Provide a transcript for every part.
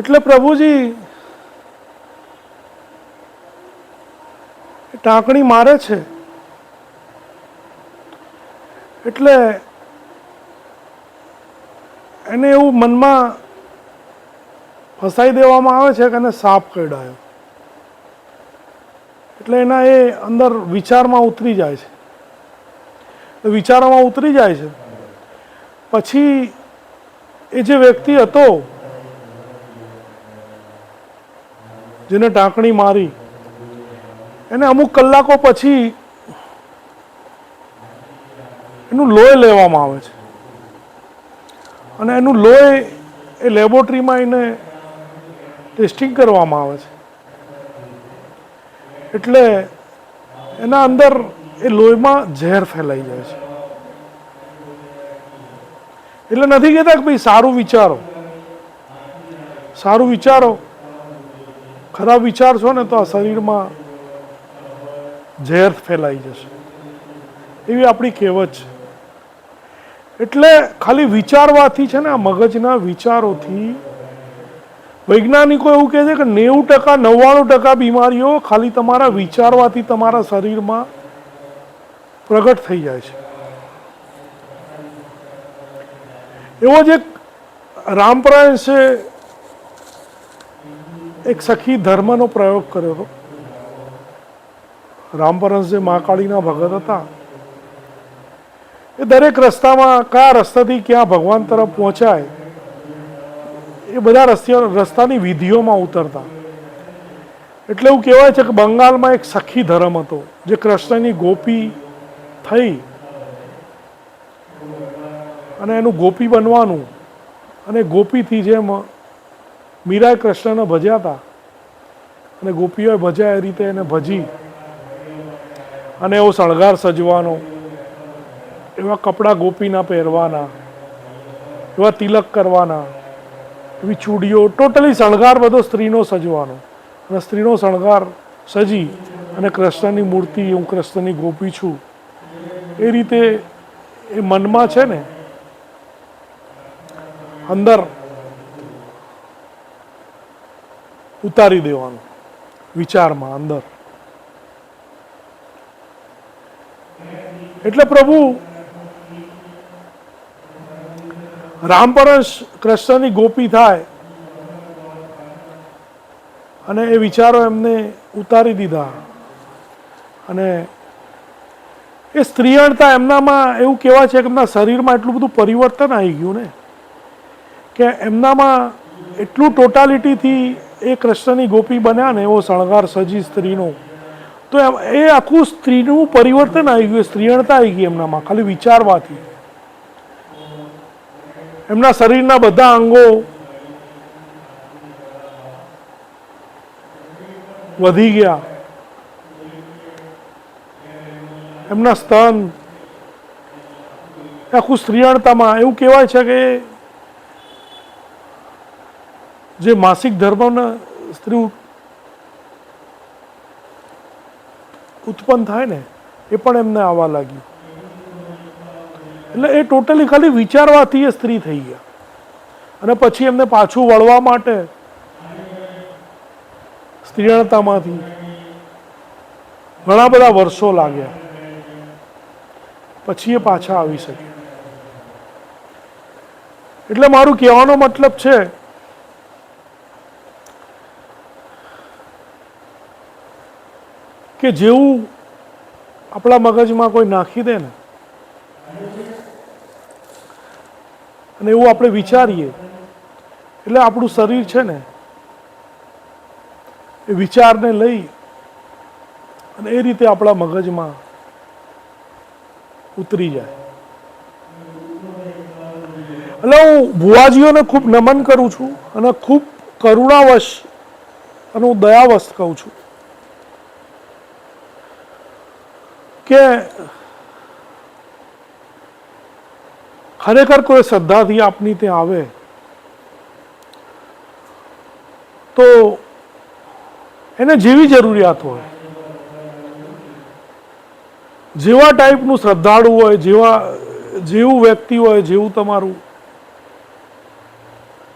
એટલે પ્રભુજી ટાંકણી મારે છે. એટલે એને એવું મનમાં ફસાઈ દેવામાં આવે છે કે એને સાપ કરડાયો. એટલે એના એ અંદર વિચારમાં ઉતરી જાય છે. વિચારોમાં ઉતરી જાય છે. પછી એ જે વ્યક્તિ હતો જેને ટાંકણી મારી. એને અમુક કલાકો પછી એનું લોહી લેવામાં આવે છે. અને એનું લોહી એ લેબોરેટરીમાં એને ટેસ્ટિંગ કરવામાં આવે છે. એટલે એના અંદર એ લોહીમાં ઝેર ફેલાઈ જાય છે. એટલે નથી કહેતા કે ભાઈ સારું વિચારો. સારું વિચારો. ખરાબ વિચાર છો ને તો આ શરીરમાં ઝેર ફેલાઈ જશે. એવી આપણી કહેવત છે. એટલે ખાલી વિચારવાથી છે ને આ મગજના વિચારોથી વૈજ્ઞાનિકો એવું કહે છે કે નેવું ટકા, નવ્વાણું ટકા બીમારીઓ ખાલી તમારા વિચારવાથી તમારા શરીરમાં પ્રગટ થઈ જાય છે. એવો જ એક રામપરાયણ છે એક સખી ધર્મનો પ્રયોગ કર્યો હતો. રામપરંશ જે મહાકાળીના ભગત હતા, એ દરેક રસ્તામાં કયા રસ્તાથી ક્યાં ભગવાન તરફ પહોંચાય, એ બધા રસ્તા રસ્તાની વિધિઓમાં ઉતરતા. એટલે એવું કહેવાય છે કે બંગાળમાં એક સખી ધર્મ હતો, જે કૃષ્ણની ગોપી થઈ અને એનું ગોપી બનવાનું અને ગોપીથી જેમ મીરાએ કૃષ્ણને ભજ્યા હતા અને ગોપીઓએ ભજ્યા એ રીતે એને ભજી અને એવો શણગાર સજવાનો, એવા કપડાં ગોપીના પહેરવાના, એવા તિલક કરવાના, એવી ચૂડીઓ, ટોટલી શણગાર બધો સ્ત્રીનો સજવાનો. અને સ્ત્રીનો શણગાર સજી અને કૃષ્ણની મૂર્તિ, હું કૃષ્ણની ગોપી છું. એ રીતે એ મનમાં છે ને, અંદર ઉતારી દેવાનું, વિચારમાં, અંદર. એટલે પ્રભુ રામપરશ કૃષ્ણની ગોપી થાય અને એ વિચારો એમને ઉતારી દીધા. અને એ સ્ત્રીયણતા એમનામાં એવું કહેવાય છે કે એમના શરીરમાં એટલું બધું પરિવર્તન આવી ગયું ને, કે એમનામાં એટલું ટોટાલિટીથી એ કૃષ્ણની ગોપી બન્યા ને એવો શણગાર સજી સ્ત્રીનો. તો એમ- એ આખું સ્ત્રીનું પરિવર્તન આવી ગયું સ્ત્રીણતા આવી ગઈ એમનામાં, ખાલી વિચારવાથી. એમના શરીરના બધા અંગો વધી ગયા. એમના સ્તન આખું સ્ત્રીણતામાં એવું કહેવાય છે કે જે માસિક ધર્મના સ્ત્રી ઉત્પન્ન થાય ને, એ પણ એમને આવવા લાગ્યું. એટલે એ ટોટલી ખાલી વિચારવાથી એ સ્ત્રી થઈ ગયા. અને પછી એમને પાછું વળવા માટે સ્ત્રીણતામાંથી ઘણા બધા વર્ષો લાગ્યા. પછી એ પાછા આવી શકે એટલે મારું કહેવાનો મતલબ છે કે જેવું આપણા મગજમાં કોઈ નાખી દે ને, અને એવું આપણે વિચારીએ, એટલે આપણું શરીર છે ને, એ વિચારને લઈ અને એ રીતે આપણા મગજમાં ઉતરી જાય. એટલે હું ભુવાજીઓને ખૂબ નમન કરું છું અને ખૂબ કરુણાવશ અને હું દયાવશ કહું છું. કે ખરેખર કોઈ શ્રદ્ધાથી આપની ત્યાં આવે, તો એને જેવી જરૂરિયાત હોય. જેવા ટાઈપનું શ્રદ્ધાળુ હોય, જેવા, જેવું વ્યક્તિ હોય, જેવું તમારું,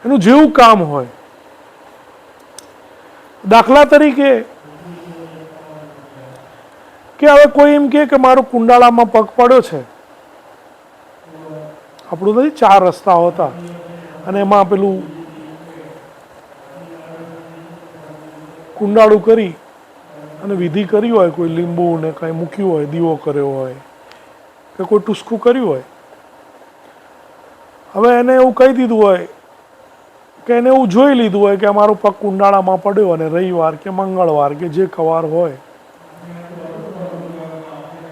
એનું જેવું કામ હોય. દાખલા તરીકે કે હવે કોઈ એમ કહે કે મારો કુંડાળામાં પગ પડ્યો છે? આપણું નથી, ચાર રસ્તા હતા. અને એમાં પેલું કુંડાળું કરી અને વિધિ કરી હોય, કોઈ લીંબુ ને કંઈ મૂક્યું હોય, દીવો કર્યો હોય, કે કોઈ ટુસકું કર્યું હોય. હવે એને એવું કહી દીધું હોય કે એને એવું જોઈ લીધું હોય કે અમારો પગ કુંડાળામાં પડ્યો અને રવિવાર કે મંગળવાર કે જે કવાર હોય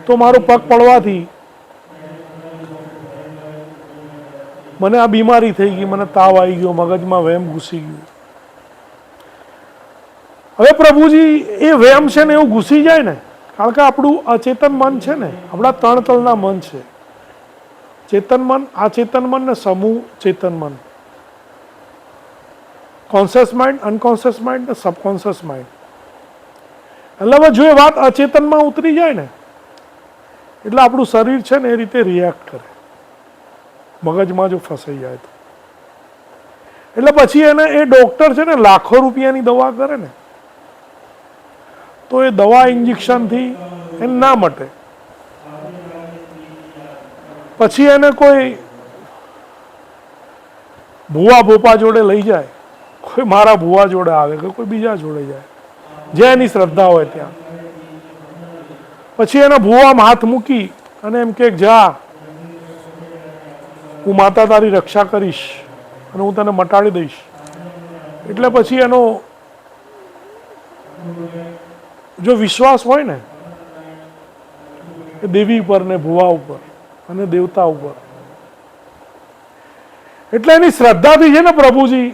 તો મારો પગ પડવાથી મને આ બીમારી થઈ ગઈ, મને તાવ આવી ગયો, મગજમાં વહેમ ઘૂસી ગયું. હવે પ્રભુજી, એ વહેમ છે ને એવું ઘૂસી જાય ને, કારણ કે આપણું અચેતન મન છે ને, આપણા ત્રણ તલના મન છે. ચેતન મન, અચેતન મન ને સમૂહ ચેતન મન. કોન્શિયસ માઇન્ડ અનકોન્શિયસ માઇન્ડ ને સબકોન્શિયસ માઇન્ડ એટલે હવે જો એ વાત અચેતનમાં ઉતરી જાય ને એટલે આપણું શરીર છે ને એ રીતે રિએક્ટ કરે. મગજમાં જો ફસાઈ જાય તો. એટલે પછી એને એ ડોક્ટર છે ને લાખો રૂપિયાની દવા કરે ને, તો એ દવા ઇન્જેક્શનથી એને ના મટે. પછી એને કોઈ ભૂવા ભોપા જોડે લઈ જાય, કોઈ મારા ભૂવા જોડે આવે કે કોઈ બીજા જોડે જાય, જે એની શ્રદ્ધા હોય ત્યાં. પછી એના ભૂવામાં હાથ મૂકી અને એમ કે, જા, હું માતા તારી રક્ષા કરીશ અને હું તને મટાડી દઈશ. એટલે પછી એનો જો વિશ્વાસ હોય ને, એ દેવી ઉપર ને ભુવા ઉપર અને દેવતા ઉપર. એટલે એની શ્રદ્ધાથી છે ને પ્રભુજી,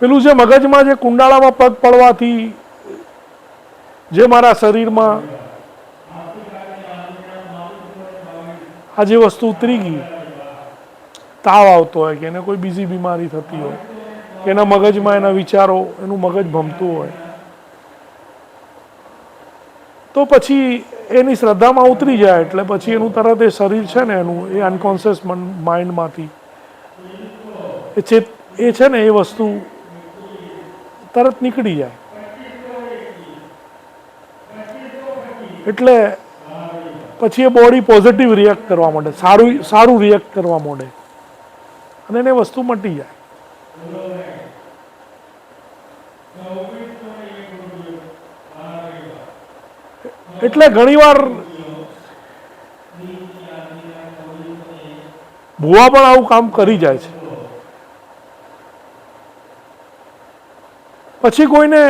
પેલું જે મગજમાં જે કુંડાળામાં પગ પડવાથી જે મારા શરીરમાં આ જે વસ્તુ ઉતરી ગઈ, તાવ આવતો હોય કે એને કોઈ બીજી બીમારી થતી હોય, કે એના મગજમાં એના વિચારો, એનું મગજ ભમતું હોય, તો પછી એની શ્રદ્ધામાં ઉતરી જાય એટલે પછી એનું તરત એ શરીર છે ને એનું, એ અનકોન્શિયસ માઇન્ડમાંથી એ ચેત, એ છે ને એ વસ્તુ તરત નીકળી જાય. એટલે પછી એ બોડી પોઝિટિવ રિએક્ટ કરવા માંડે, સારું સારું રિએક્ટ કરવા માંડે. અને એને વસ્તુ મટી જાય. એટલે ઘણીવાર ભુવા પણ આવું કામ કરી જાય છે. પછી કોઈને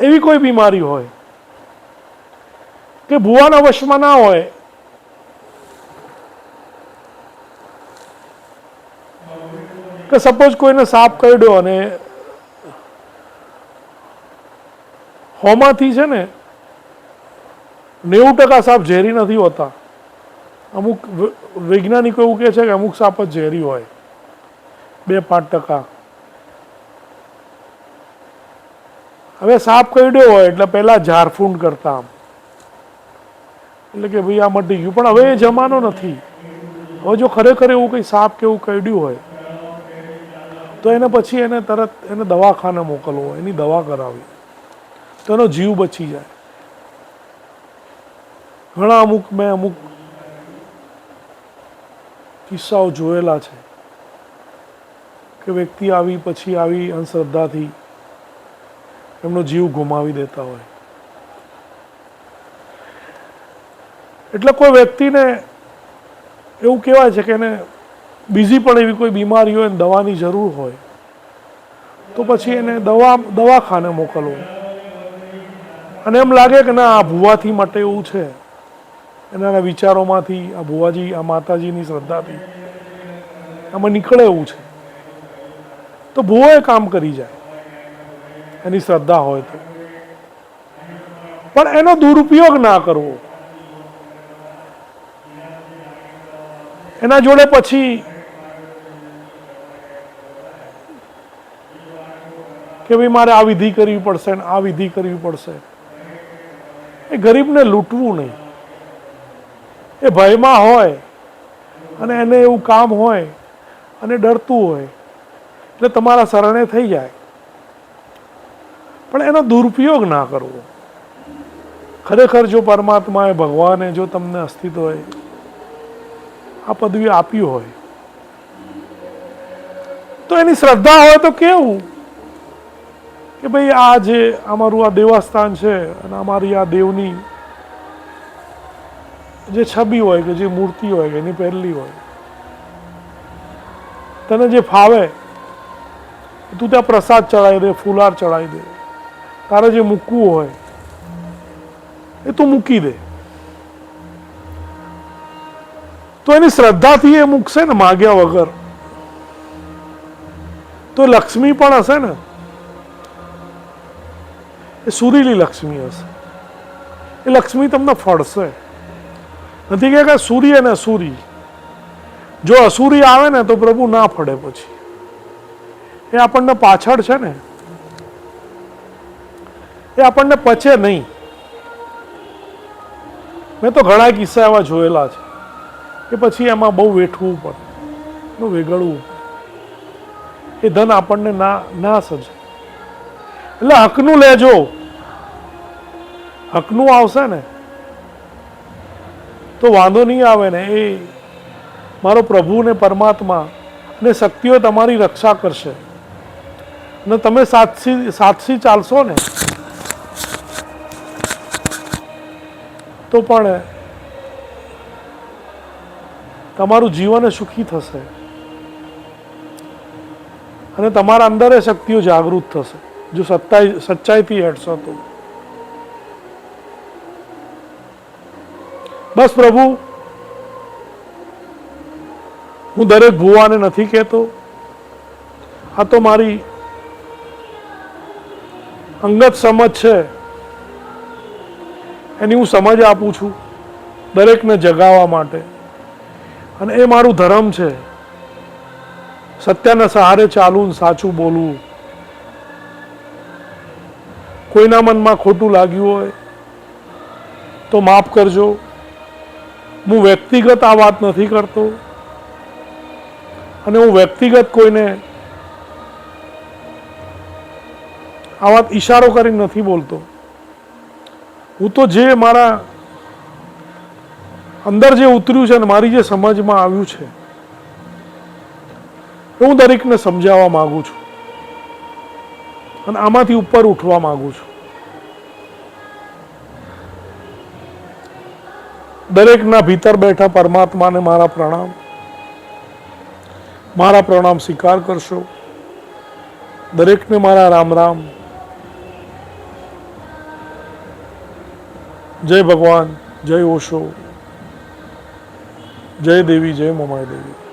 એવી કોઈ બીમારી હોય કે ભુવાના વશમાં ના હોય. કે સપોઝ કોઈને સાપ કરડ્યો અને હોમાંથી છે ને નેવું ટકા સાપ ઝેરી નથી હોતા. અમુક વૈજ્ઞાનિકો એવું કહે છે કે અમુક સાપ જ ઝેરી હોય. બે પાંચ ટકા. હવે સાપ કરડ્યો હોય એટલે પહેલા ઝારફૂંડ કરતા આમ. એટલે કે ભાઈ આ મટી ગયું. પણ હવે એ જમાનો નથી. હવે જો ખરેખર એવું કંઈ સાપ કે એવું કરડ્યું હોય, તો એને પછી એને તરત એને દવાખાને મોકલવો એની દવા કરાવી તો એનો જીવ બચી જાય. ઘણા અમુક મેં અમુક કિસ્સાઓ જોયેલા છે કે વ્યક્તિ આવી પછી આવી અંધશ્રદ્ધાથી એમનો જીવ ગુમાવી દેતા હોય. એટલે કોઈ વ્યક્તિને એવું કહેવાય છે કે એને બીજી પણ એવી કોઈ બીમારી હોય દવાની જરૂર હોય, તો પછી એને દવા, દવાખાને મોકલવો. અને એમ લાગે કે ના, આ ભુવાથી માટે એવું છે. એના વિચારોમાંથી આ ભુવાજી, આ માતાજીની શ્રદ્ધાથી આમાં નીકળે એવું છે. તો ભુવાએ કામ કરી જાય. એની શ્રદ્ધા હોય તો. પણ એનો દુરુપયોગ ના કરવો. એના જોડે પછી કે ભાઈ મારે આ વિધિ કરવી પડશે ને આ વિધિ કરવી પડશે. એ ગરીબને લૂંટવું નહીં. એ ભયમાં હોય અને એને એવું કામ હોય અને ડરતું હોય એટલે તમારા શરણે થઈ જાય. પણ એનો દુરુપયોગ ના કરવો. ખરેખર જો પરમાત્માએ ભગવાને જો તમને અસ્તિત્વએ આ પદવી આપી હોય. તો એની શ્રદ્ધા હોય તો કેવું? કે ભાઈ આ જે અમારું આ દેવસ્થાન છે અને અમારી આ દેવની જે છબી હોય કે જે મૂર્તિ હોય કે એની પહેરલી હોય. તને જે ફાવે તું ત્યાં પ્રસાદ ચડાવી દે, ફુલાર ચડાવી દે. તારે જે મૂકવું હોય, એ તું મૂકી દે. તો એની શ્રદ્ધાથી એ મૂકશે ને માગ્યા વગર. તો લક્ષ્મી પણ હશે ને? એ સુરીલી લક્ષ્મી હશે. એ લક્ષ્મી તમને ફળશે. નથી કે સૂર્ય ને અસુરી. જો અસુરી આવે ને તો પ્રભુ ના ફળે પછી. એ આપણને પાછળ છે ને? એ આપણને પચે નહીં. મેં તો ઘણા કિસ્સા એવા જોયેલા છે. કે પછી એમાં બહુ વેઠવું પડે એનું વેગળવું એ ધન આપણને ના ના સજે એટલે હકનું લેજો. હકનું આવશે ને, તો વાંધો નહીં આવે ને. એ મારો પ્રભુ ને પરમાત્મા અને શક્તિઓ તમારી રક્ષા કરશે. ને તમે સાતસી સાતસી ચાલશો ને, તો પણ તમારું જીવન સુખી થશે. અને તમારા અંદર એ શક્તિઓ જાગૃત થશે. જો સચ્ચાઈ સચ્ચાઈથી હેઠશો તો. બસ પ્રભુ, હું દરેક ભુવાને નથી કહેતો. આ તો મારી અંગત સમજ છે. એની હું સમજ આપું છું દરેકને જગાવવા માટે. અને એ મારું ધર્મ છે. સત્યના સહારે ચાલવું સાચું બોલવું. કોઈના મનમાં ખોટું લાગ્યું હોય તો માફ કરજો. હું વ્યક્તિગત આ વાત નથી કરતો. અને હું વ્યક્તિગત કોઈને આ વાત ઈશારો કરીને નથી બોલતો. હું તો જે મારા અંદર જે ઉતર્યું છે અને મારી જે સમજમાં આવ્યું છે હું દરેકને સમજાવવા માંગુ છું. અને આમાંથી ઉપર ઉઠવા માંગુ છું. દરેકના ભીતર બેઠા પરમાત્માને મારા પ્રણામ. મારા પ્રણામ સ્વીકાર કરશો. દરેકને મારા રામ રામ. જય ભગવાન, જય ઓશો. જય દેવી જય મોમાય દેવી.